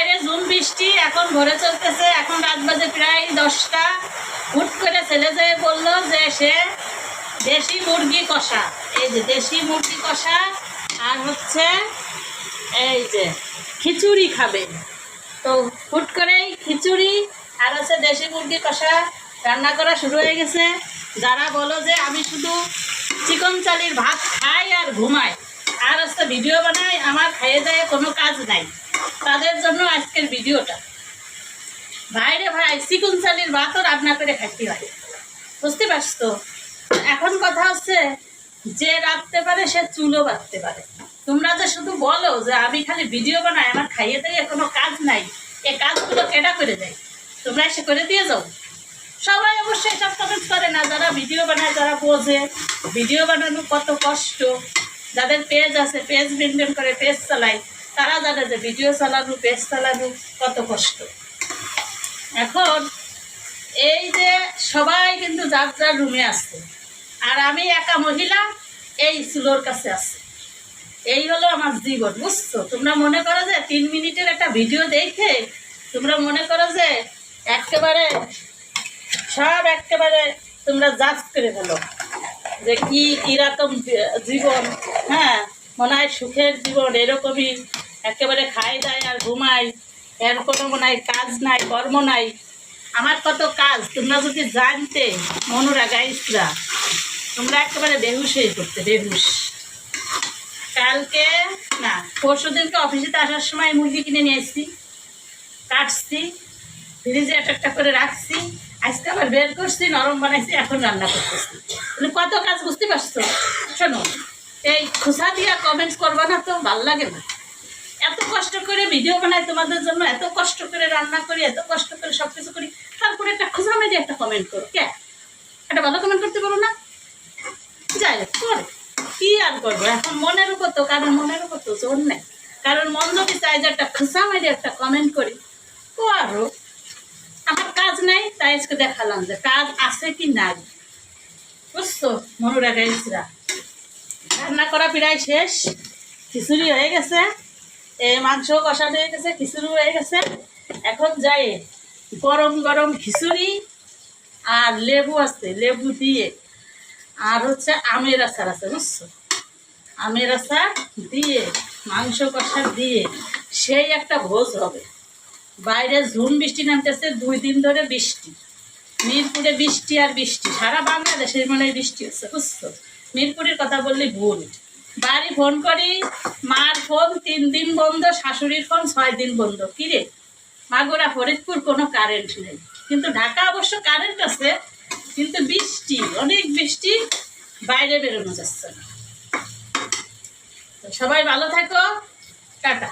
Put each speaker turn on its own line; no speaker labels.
বাইরে জুন বৃষ্টি, এখন ভরে চলতেছে, এখন রাত বাজে প্রায় দশটা। হুট করে ছেলে যেয়ে বলল যে সে দেশি মুরগি কষা। এই যে দেশি মুরগি কষা, আর হচ্ছে এই যে খিচুড়ি খাবে। তো হুট করেই খিচুড়ি আর হচ্ছে দেশি মুরগি কষা রান্না করা শুরু হয়ে গেছে। যারা বলো যে আমি শুধু চিকন চালির ভাত খাই আর ঘুমাই, আর হচ্ছে ভিডিও বানাই, আমার খাইয়ে দেয় কোনো কাজ নাই। তাদের জন্য আজকের ভিডিওটা। ভাইরে ভাই চিকন চালির ভাতও রান্না করে খাইতে হয়। বুঝতে পারছ তো? এখন কথা হচ্ছে, যে রাখতে পারে সে চুলও বাঁধতে পারে। তোমরা যে শুধু বলো যে আমি খালি ভিডিও বানাই, আমার খাইয়ে দিয়ে কোনো কাজ নাই। এ কাজগুলো কেটা করে দেয়? তোমরা এসে করে দিয়ে যাও। সবাই অবশ্যই সব কমেন্ট করে না, যারা ভিডিও বানায়, যারা বোঝে। ভিডিও বানানো কত কষ্ট। যাদের পেজ আছে পেজ মেনটেন করে পেজ চালায়। তারা জানে যে ভিডিও চালানো পেজ চালানো কত কষ্ট। এখন এই যে সবাই কিন্তু যার যার রুমে আছে। আর আমি একা মহিলা, এই চুলোর কাছে আছে। এই হলো আমার জীবন, বুঝছ? তোমরা মনে করো যে তিন মিনিটের একটা ভিডিও দেখে তোমরা মনে করো যে একেবারে, সব একেবারে তোমরা জাজ করে ফেলো যে কি কীরকম জীবন হ্যাঁ? মনে হয় সুখের জীবন, এরকমই একেবারে খাই দায় আর ঘুমাই এর কোনো মনে হয় কাজ নাই, কর্ম নাই। আমার কত কাজ, তোমরা যদি জানতে মনুরা গাইসরা তোমরা একেবারে বেহুশ হয়ে পড়তে, বেহুশ। কালকে, না পরশু দিনকে অফিসেতে আসার সময় মুরগি কিনে নিয়ে এসেছি কাটছি, ফ্রিজে একটা একটা করে রাখছি, আজকে আবার বের করছি, নরম বানাইছি, এখন রান্না করতেছি। তুমি কত কাজ বুঝতে পারছ? শোনো, এই খোসা দিয়া কমেন্টস করবা না তো, ভালো লাগে না। এত কষ্ট করে ভিডিও বানাই তোমাদের জন্য, এত কষ্ট করে রান্না করি, এত কষ্ট করে সব কিছু করি, তারপরে একটা খোসা মেরে একটা কমেন্ট করো, কে? একটা ভালো কমেন্ট করতে পারো না? যাই করে কি আর করব? এখন মনের উপর তো কারণ মনের উপর তো জোর নেই। কারণ মন যদি চাই যে একটা খোসা মেরে একটা কমেন্ট করি, করো। আমার কাজ নাই, তাই আজকে দেখালাম যে কাজ আছে কি নাই। বুঝছ মনুরা গাইছরা রান্না করা প্রায় শেষ, খিচুড়ি হয়ে গেছে। মাংস কষানো হয়ে গেছে, খিচুড়ি হয়ে গেছে। এখন যাই, গরম গরম খিচুড়ি আর লেবু আছে, লেবু দিয়ে। আর হচ্ছে আমের আচার আছে, বুঝছ? আমের আচার দিয়ে, মাংস কষা দিয়ে, সেই একটা ভোজ হবে। বাইরে ঝুম বৃষ্টি নামতেছে, দুই দিন ধরে বৃষ্টি। মিরপুরে বৃষ্টি আর বৃষ্টি, সারা বাংলাদেশের মনে বৃষ্টি হচ্ছে, বুঝছ? মিরপুরের কথা বললে ভুল। বাড়ি ফোন করি, মার ফোন, তিন দিন বন্ধ, শাশুড়ির ফোন, ছয় দিন বন্ধ। কিরে মাগুরা, ফরিদপুর, কোনো কারেন্ট নেই। কিন্তু ঢাকা অবশ্য কারেন্ট আছে, কিন্তু বৃষ্টি, অনেক বৃষ্টি, বাইরে বেরোনো যাচ্ছে সবাই ভালো থাকো। টাটা।